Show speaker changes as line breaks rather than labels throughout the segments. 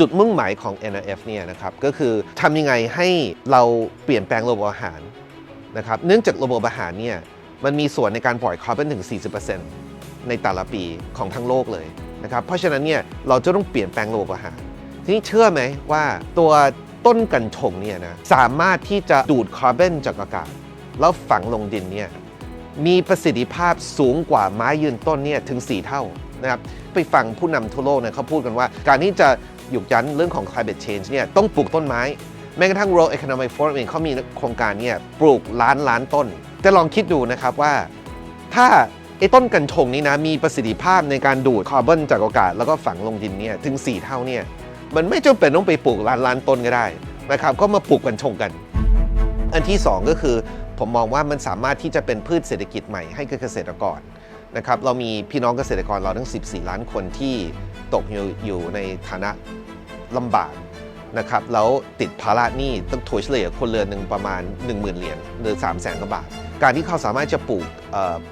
จุดมุ่งหมายของ NRF เนี่ยนะครับก็คือทำยังไงให้เราเปลี่ยนแปลงระบบอาหารนะครับเนื่องจากระบบอาหารเนี่ยมันมีส่วนในการปล่อยคาร์บอนถึง 40%ในแต่ละปีของทั้งโลกเลยนะครับเพราะฉะนั้นเนี่ยเราจะต้องเปลี่ยนแปลงระบบอาหาร ทีนี้เชื่อไหมว่าตัวต้นกัญชงเนี่ยนะสามารถที่จะดูดคาร์บอนจากอากาศ แล้วฝังลงดินเนี่ยมีประสิทธิภาพสูงกว่าไม้ยืนต้นเนี่ยถึง 4 เท่านะครับไปฟังผู้นำทั่วโลกเนี่ยเขาพูดกันว่า การที่จะ หยุดยั้งเรื่องของ climate change เนี่ยต้องปลูกต้นไม้ แม้กระทั่ง World Economic Forum เองเขามีโครงการเนี่ยปลูกล้านล้านต้นแต่ลองคิดดูนะครับว่าถ้าไอ้ต้นกัญชงนี้นะมีประสิทธิภาพในการดูดคาร์บอนจากอากาศแล้วก็ฝังลงดินเนี่ยถึง 4 เท่าเนี่ยมันไม่จำเป็นต้องไปปลูกล้านล้านต้นก็ได้นะครับก็มาปลูกกัญชงกัน อันที่ 2 ก็คือผมมองว่ามันสามารถที่จะเป็นพืชเศรษฐกิจใหม่ให้กับเกษตรกรนะครับเรามีพี่น้องเกษตรกรเราทั้ง 14 ล้านคนที่ ตกอยู่อยู่ในฐานะลำบากนะครับแล้วติดภาระหนี้ต้องถัวเฉลี่ยคนเรือนหนึ่งประมาณ 10,000 เหรียญหรือ3 0 0 0 0 0กว่าบาท การที่เขาสามารถจะปลูก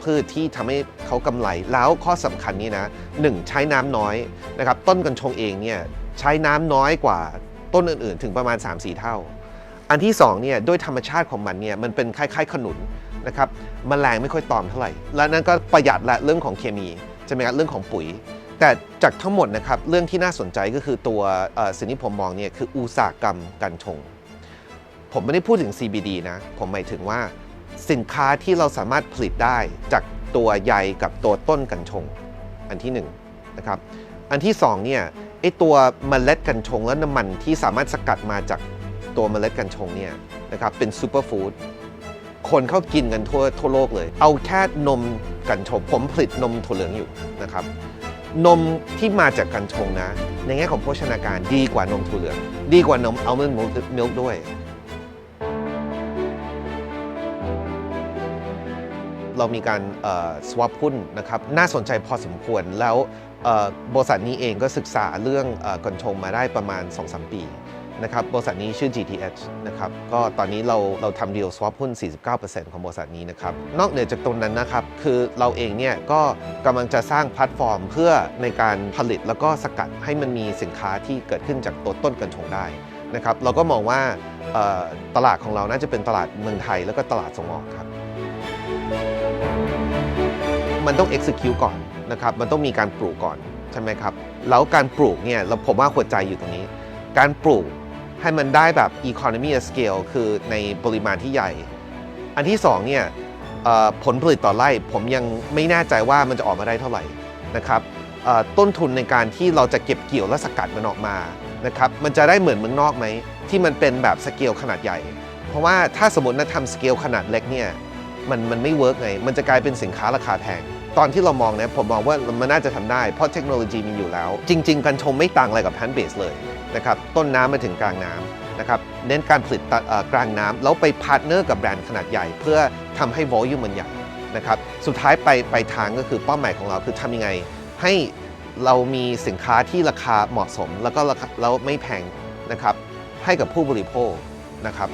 พืชที่ทำให้เขากำไร แล้วข้อสำคัญนี้นะหนึ่งใช้น้ำน้อยนะครับต้นกัญชงเองเนี่ยใช้น้ำน้อยกว่าต้นอื่นๆ ถึงประมาณ 3-4 เท่า อันที่2เนี่ยด้วยธรรมชาติของมันเนี่ยมันเป็นคล้ายๆขนุนนะครับมแมลงไม่ค่อยตอมเท่าไหร่ และนั่นก็ประหยัดละเรื่องของเคมีใช่ไหมครับเรื่องของปุ๋ย แต่จากทั้งหมดนะครับเรื่องที่น่าสนใจก็คือตัวสิ่งที่ผมมองเนี่ยคืออุตสาหกรรมการชง ผมไม่ได้พูดถึง CBD นะ ผมหมายถึงว่าสินค้าที่เราสามารถผลิตได้จากตัวใยกับตัวต้นกัญชง อันที่1นงนะครับอันที่2เนี่ยไอตัวเมล็ดกัญชงและน้ำมันที่สามารถสกัดมาจากตัวเมล็ดกัญชงเนี่ยนะครับเป็นซูเปอร์ฟู้ดคนเขากินกันทั่วทั่วโลกเลย เอาแค่นมกัญชงผมผลิตนมถั่วเหลืองอยู่นะครับ นมที่มาจากกัญชงนะ ในแง่ของโภชนาการดีกว่านมถั่วเหลือง ดีกว่านมอัลมอนด์มิลค์ด้วย เรามีการเอ่อ swap หุ้นนะครับ น่าสนใจพอสมควรแล้วบริษัทนี้เองก็ศึกษาเรื่องกัญชงมาได้ประมาณ 2-3 ปี นะครับบริษัทนี้ชื่อ GTH นะครับก็ตอนนี้เราเราทำดีล swap หุ้น 49%ของบริษัทนี้นะครับนอกเหนือจากตรงนั้นนะครับคือเราเองเนี่ยก็กำลังจะสร้างแพลตฟอร์ม เพื่อในการผลิตแล้วก็สกัดให้มันมีสินค้าที่เกิดขึ้นจากตัวต้นกัญชงได้นะครับเราก็มองว่าตลาดของเราน่าจะเป็นตลาดเมืองไทย แล้วก็ตลาดส่งออกครับ มันต้อง execute ก่อนนะครับมันต้องมีการปลูกก่อนใช่ไหมครับแล้วการปลูกเนี่ยเราผมว่าหัวใจอยู่ตรงนี้ การปลูก ให้มันได้แบบ economy of scale คือในปริมาณที่ใหญ่ อันที่สองเนี่ยผลผลิตต่อไร่ผมยังไม่แน่ใจว่ามันจะออกมาได้เท่าไหร่นะครับต้นทุนในการที่เราจะเก็บเกี่ยวและสกัดมันออกมานะครับมันจะได้เหมือนเมืองนอกไหม ที่มันเป็นแบบสเกลขนาดใหญ่ เพราะว่าถ้าสมมตินะทำสเกลขนาดเล็กเนี่ยมันมันไม่เวิร์กไง มันจะกลายเป็นสินค้าราคาแพง ตอนที่เรามองเนี่ยผมมองว่ามันน่าจะทำได้เพราะเทคโนโลยีมีอยู่แล้ว จริง ๆ กันชงไม่ต่างอะไรกับแพนเบสเลย นะครับต้นน้ำมาถึงกลางน้ำนะครับเน้นการผลิตกลางน้ำแล้วไปพาร์ทเนอร์กับแบรนด์ขนาดใหญ่ เพื่อทำให้วอลลุ่มมันใหญ่นะครับสุดท้ายไปไปทางก็คือเป้าหมายของเราคือทำยังไง ให้เรามีสินค้าที่ราคาเหมาะสม แล้วก็ราคาแล้วไม่แพงนะครับให้กับผู้บริโภคนะครับ